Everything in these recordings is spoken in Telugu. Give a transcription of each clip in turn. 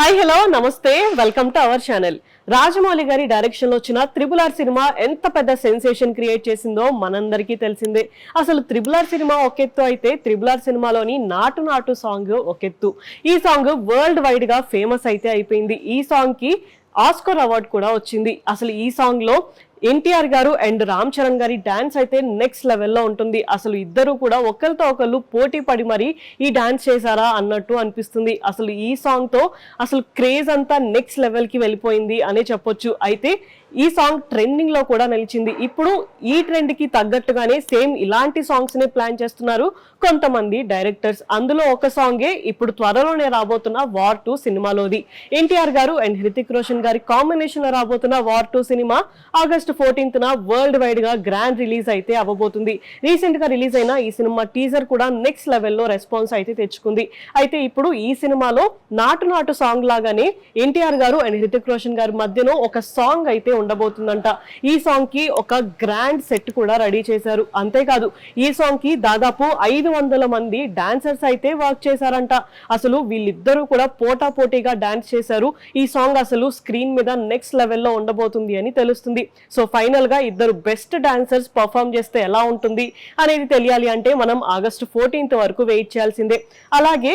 హాయ్ హలో నమస్తే welcome to our channel Rajamouli గారి డైరెక్షన్లో వచ్చిన త్రిబుల్ ఆర్ సినిమా ఎంత పెద్ద సెన్సేషన్ క్రియేట్ చేసిందో మనందరికీ తెలిసిందే. అసలు త్రిబుల్ ఆర్ సినిమా ఒకెత్తు అయితే త్రిబుల్ ఆర్ సినిమాలోని నాటు నాటు సాంగ్ ఒకెత్తు. ఈ సాంగ్ వరల్డ్ వైడ్గా ఫేమస్ అయితే అయిపోయింది. ఈ సాంగ్కి ఆస్కర్ అవార్డ్ కూడా వచ్చింది. అసలు ఈ సాంగ్లో ఎన్టీఆర్ గారు అండ్ రామ్ చరణ్ గారి డాన్స్ అయితే నెక్స్ట్ లెవెల్లో ఉంటుంది. అసలు ఇద్దరు కూడా ఒకరితో ఒకళ్ళు పోటీ పడి మరి ఈ డాన్స్ చేశారా అన్నట్టు అనిపిస్తుంది. అసలు ఈ సాంగ్తో అసలు క్రేజ్ అంతా నెక్స్ట్ లెవెల్కి వెళ్ళిపోయింది అనే చెప్పొచ్చు. అయితే ఈ సాంగ్ ట్రెండింగ్లో కూడా నిలిచింది. ఇప్పుడు ఈ ట్రెండ్కి తగ్గట్టుగానే సేమ్ ఇలాంటి సాంగ్స్నే ప్లాన్ చేస్తున్నారు కొంతమంది డైరెక్టర్స్ అందులో ఒక సాంగే ఇప్పుడు త్వరలోనే రాబోతున్న వార్ టూ సినిమాలోది. ఎన్టీఆర్ గారు అండ్ హృతిక్ రోషన్ గారి కాంబినేషన్లో రాబోతున్న war two cinema August fourteenth న వరల్డ్ వైడ్గా గ్రాండ్ రిలీజ్ అయితే అవ్వబోతుంది. రీసెంట్గా రిలీజ్ అయిన ఈ సినిమా టీజర్ కూడా నెక్స్ట్ లెవెల్లో రెస్పాన్స్ అయితే తెచ్చుకుంది. అయితే ఇప్పుడు ఈ సినిమాలో నాటు నాటు సాంగ్ లాగానే ఎన్టీఆర్ గారు అండ్ హృతిక్ రోషన్ గారి మధ్యలో ఒక సాంగ్ అయితే ఉండబోతుందంట. ఈ సాంగ్కి ఒక గ్రాండ్ సెట్ కూడా రెడీ చేశారు. అంతేకాదు ఈ సాంగ్కి దాదాపు ఐదు వందల మంది డాన్సర్స్ అయితే వర్క్ చేశారంట. అసలు వీళ్ళిద్దరూ కూడా పోటా పోటీగా డాన్స్ చేశారు. ఈ సాంగ్ అసలు స్క్రీన్ మీద నెక్స్ట్ లెవెల్లో ఉండబోతుంది అని తెలుస్తుంది. సో సో ఫైనల్గా ఇద్దరు బెస్ట్ డాన్సర్స్ పర్ఫామ్ చేస్తే ఎలా ఉంటుంది అనేది తెలియాలి అంటే మనం ఆగస్ట్ ఫోర్టీన్త్ వరకు వెయిట్ చేయాల్సిందే. అలాగే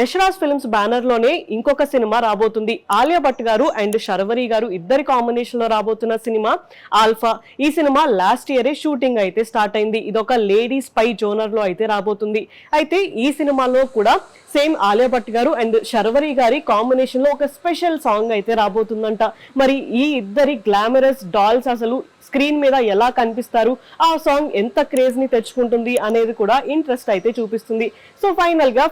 యశ్రాజ్ ఫిల్మ్స్ బ్యానర్లోనే ఇంకొక సినిమా రాబోతుంది. ఆలియా భట్ గారు అండ్ శర్వరి గారు ఇద్దరి కాంబినేషన్లో రాబోతున్న సినిమా ఆల్ఫా. ఈ సినిమా లాస్ట్ ఇయరే షూటింగ్ అయితే స్టార్ట్ అయింది. ఇదొక లేడీ స్పై జోనర్లో అయితే రాబోతుంది. అయితే ఈ సినిమాలో కూడా సేమ్ ఆలియా భట్ గారు అండ్ శర్వరి గారి కాంబినేషన్లో ఒక స్పెషల్ సాంగ్ అయితే రాబోతుందంట. మరి ఈ ఇద్దరి గ్లామరస్ డాల్స్ అసలు స్క్రీన్ మీద ఎలా కనిపిస్తారు ఆ సాంగ్ ఎంత క్రేజ్ని తెచ్చుకుంటుంది అనేది కూడా ఇంట్రెస్ట్ అయితే చూపిస్తుంది. సో ఫైనల్గా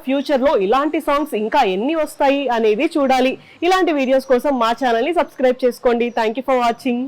ఇలాంటి సాంగ్స్ ఇంకా ఎన్ని వస్తాయి అనేది చూడాలి. ఇలాంటి వీడియోస్ కోసం మా ఛానల్ని సబ్స్క్రైబ్ చేసుకోండి. Thank you for watching